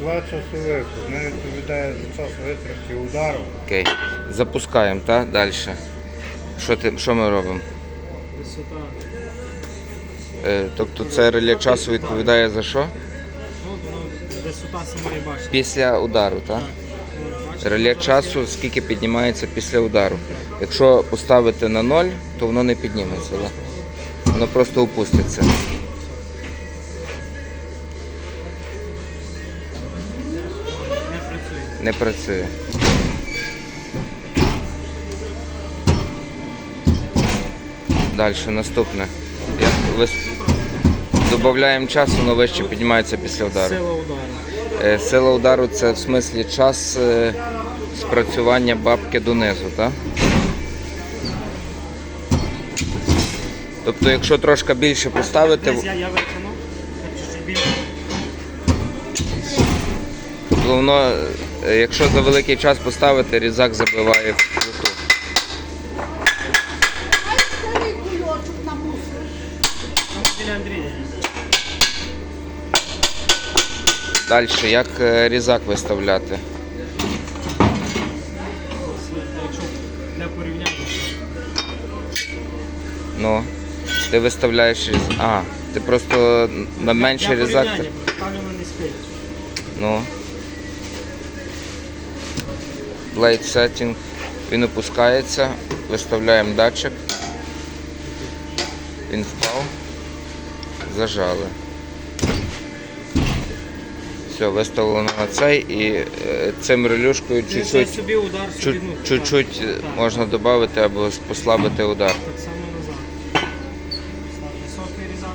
Два часових. Одне відповідає за час витримки удару. Окей. Запускаємо, так? Далі. Що, ти, що ми робимо? Висота. Е, тобто це реле часу відповідає за що? Висота самої башти. Після удару, так? Реле часу скільки піднімається після удару. Якщо поставити на ноль, то воно не підніметься, так? Воно просто опуститься. Не працює. Далі, наступне. Додаємо часу, воно вище піднімається після удару. Сила удару. Е, Сила удару це в смислі час е, спрацювання бабки донизу, так? Тобто, якщо трошки більше поставити, я, я воно, е, якщо за великий час поставити, різак забиває в плиту. Далі, як е, різак виставляти? Для порівняння. Ну, ти виставляєш різ... А, ти просто на менший різак. ставлю на низький. Ну. Blade setting. Він опускається, виставляємо датчик. Він впав. Зажали. Все, виставлено на цей і е, цим релюшкою Чуть-чуть так. можна додати або послабити удар. Так само назад. Високий різак.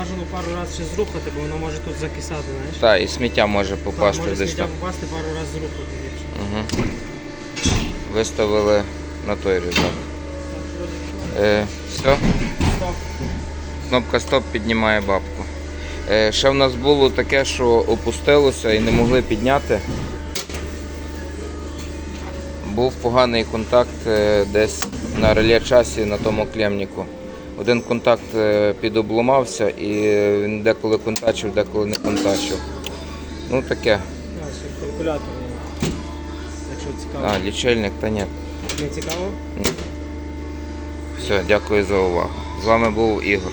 Бажано пару разів ще зрухати, бо воно може тут закисати, знаєш. Так, і сміття може Так, попасти може десь сміття там. попасти, пару разів зрухати ліпше. Угу. Виставили на той різак. Е, все. Стоп. Кнопка стоп піднімає бабку. Е, ще в нас було таке, що опустилося і не могли підняти. Був поганий контакт е, десь на реле часі на тому клемніку. Один контакт е, підобломався і він деколи контачив, деколи не контачив. Ну таке. Калькулятор. Якщо цікаво. А, лічильник, та ні. Не цікаво? Ні. Все, дякую за увагу. З вами був Ігор.